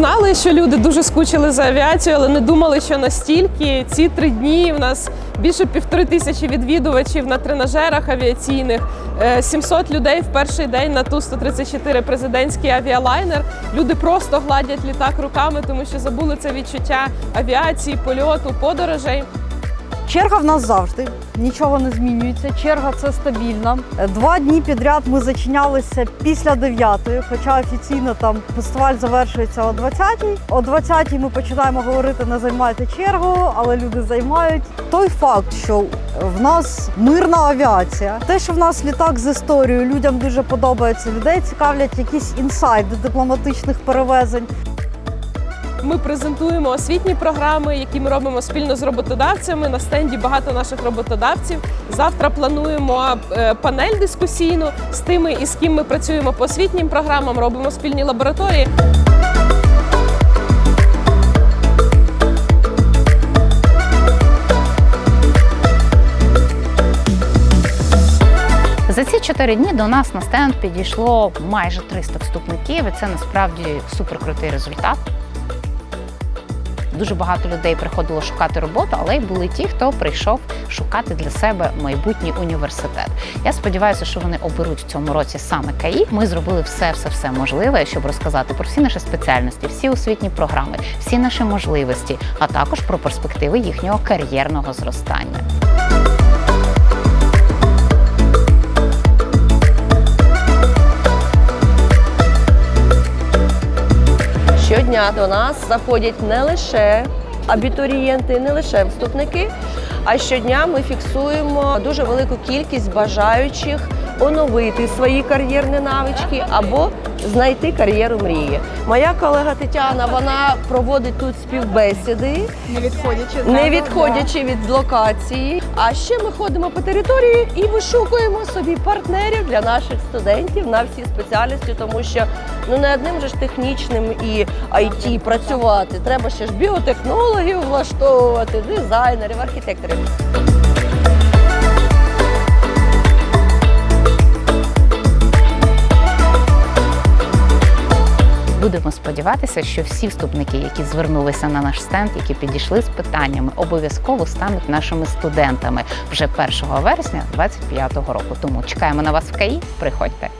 знали, що люди дуже скучили за авіацією, але не думали, що настільки ці три дні в нас більше півтори тисячі відвідувачів на тренажерах авіаційних, е, 700 людей в перший день на Ту-134 президентський авіалайнер. Люди просто гладять літак руками, тому що забули це відчуття авіації, польоту, подорожей. Черга в нас завжди, нічого не змінюється. Черга це стабільна. Два дні підряд ми зачинялися після 9-ї, хоча офіційно там фестиваль завершується о 20-й. О 20-й ми починаємо говорити не займайте чергу, але люди займають. Той факт, що в нас мирна авіація, те, що в нас літак з історією, людям дуже подобається. Людей цікавлять якісь інсайди дипломатичних перевезень. Ми презентуємо освітні програми, які ми робимо спільно з роботодавцями. На стенді багато наших роботодавців. Завтра плануємо е, панель дискусійну з тими, із ким ми працюємо по освітнім програмам, робимо спільні лабораторії. За ці чотири дні до нас на стенд підійшло майже 300 вступників, і це насправді суперкрутий результат. Дуже багато людей приходило шукати роботу, але й були ті, хто прийшов шукати для себе майбутній університет. Я сподіваюся, що вони оберуть в цьому році саме КАІ. Ми зробили все, все, все можливе, щоб розказати про всі наші спеціальності, всі освітні програми, всі наші можливості, а також про перспективи їхнього кар'єрного зростання. Щодня до нас заходять не лише абітурієнти, не лише вступники, а щодня ми фіксуємо дуже велику кількість бажаючих оновити свої кар'єрні навички або знайти кар'єру мрії. Моя колега Тетяна вона проводить тут співбесіди, Не відходячи не відходячи від локації. А ще ми ходимо по території і вишукуємо собі партнерів для наших студентів на всі спеціальності, тому що ну не одним же ж технічним і IT працювати. Треба ще ж біотехнологів влаштовувати, дизайнерів, архітекторів. Будемо сподіватися, що всі вступники, які звернулися на наш стенд, які підійшли з питаннями, обов'язково стануть нашими студентами вже 1 вересня 2025 року. Тому чекаємо на вас в КАІ. Приходьте.